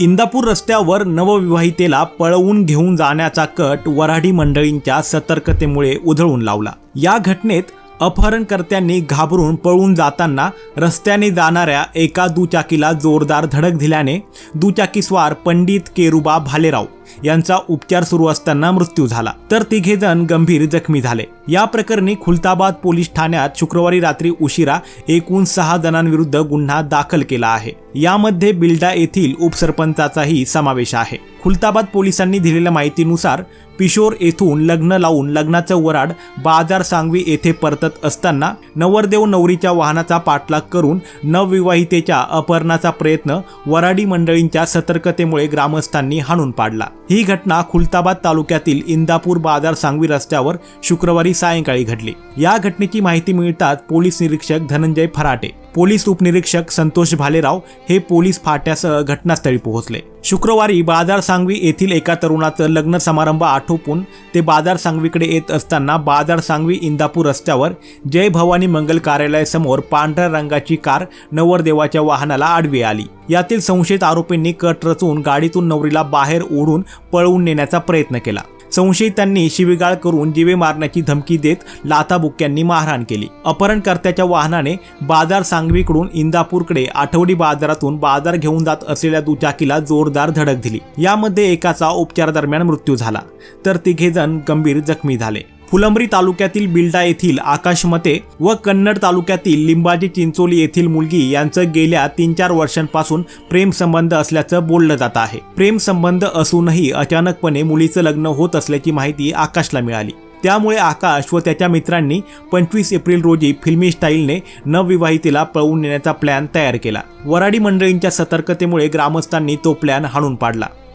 इंदापूर रस्त्यावर नवविवाहितेला पळवून घेऊन जाण्याचा कट वऱ्हाडी मंडळींच्या सतर्कतेमुळे उधळून लावला. या घटनेत अपहरणकर्त्यांनी घाबरून पळून जाताना रस्त्याने जाणाऱ्या एका दुचाकीला जोरदार धडक दिल्याने दुचाकीस्वार पंडित केरुबा भालेराव यांचा उपचार सुरू असताना मृत्यू झाला. तर तिघे जण गंभीर जखमी झाले. या प्रकरणी खुलताबाद पोलीस ठाण्यात शुक्रवारी रात्री उशिरा एकूण सहा जणांविरुद्ध गुन्हा दाखल केला आहे. यामध्ये बिल्डा येथील उपसरपंचाचाही समावेश आहे. खुलताबाद पोलिसांनी दिलेल्या माहितीनुसार पिशोर येथून लग्न लावून लग्नाचं वराड बाजार सांगवी येथे परतत असताना नवरदेव नवरीच्या वाहनाचा पाठलाग करून नवविवाहितेच्या अपहरणाचा प्रयत्न वराडी मंडळींच्या सतर्कतेमुळे ग्रामस्थांनी हाणून पाडला. ही घटना खुलताबाद तालुक्यातील इंदापूर बाजार सांगवी रस्त्यावर शुक्रवारी सायंकाळी घडली. या घटनेची माहिती मिळताच पोलीस निरीक्षक धनंजय फराटे पोलीस उपनिरीक्षक संतोष भालेराव हे पोलीस फाट्यासह घटनास्थळी पोहोचले. शुक्रवारी बाजार सांगवी येथील एका तरुणाचं लग्न समारंभ आटोपून ते बाजार सांगवीकडे येत असताना बाजार सांगवी इंदापूर रस्त्यावर जय भवानी मंगल कार्यालयासमोर पांढऱ्या रंगाची कार नवरदेवाच्या वाहनाला आडवी आली. यातील संशयित आरोपींनी कट रचून गाडीतून नवरीला बाहेर ओढून पळवून नेण्याचा प्रयत्न केला. संशयितांनी शिवीगाळ करून जीवे मारण्याची धमकी देत लाथाबुक्क्यांनी मारहाण केली. अपहरणकर्त्याच्या वाहनाने बाजार सांगवीकडून इंदापूरकडे आठवडी बाजारातून बाजार घेऊन जात असलेल्या दुचाकीला जोरदार धडक दिली. यामध्ये एकाचा उपचारादरम्यान मृत्यू झाला. तर तिघे जण गंभीर जखमी झाले. फुलंब्री तालुक्यातील बिल्डा येथील आकाश मते व कन्नड तालुक्यातील लिंबाजी चिंचोली येथील मुलगी यांचं गेल्या तीन चार वर्षांपासून प्रेम संबंध असल्याचं बोललं जात आहे. प्रेम संबंध असूनही अचानकपणे मुलीचं लग्न होत असल्याची माहिती आकाशला मिळाली. त्यामुळे आकाश व त्याच्या मित्रांनी पंचवीस एप्रिल रोजी फिल्मी स्टाईलने नवविवाहितेला पळवून नेण्याचा प्लॅन तयार केला. वराडी मंडळींच्या सतर्कतेमुळे ग्रामस्थांनी तो प्लॅन हाणून पाडला.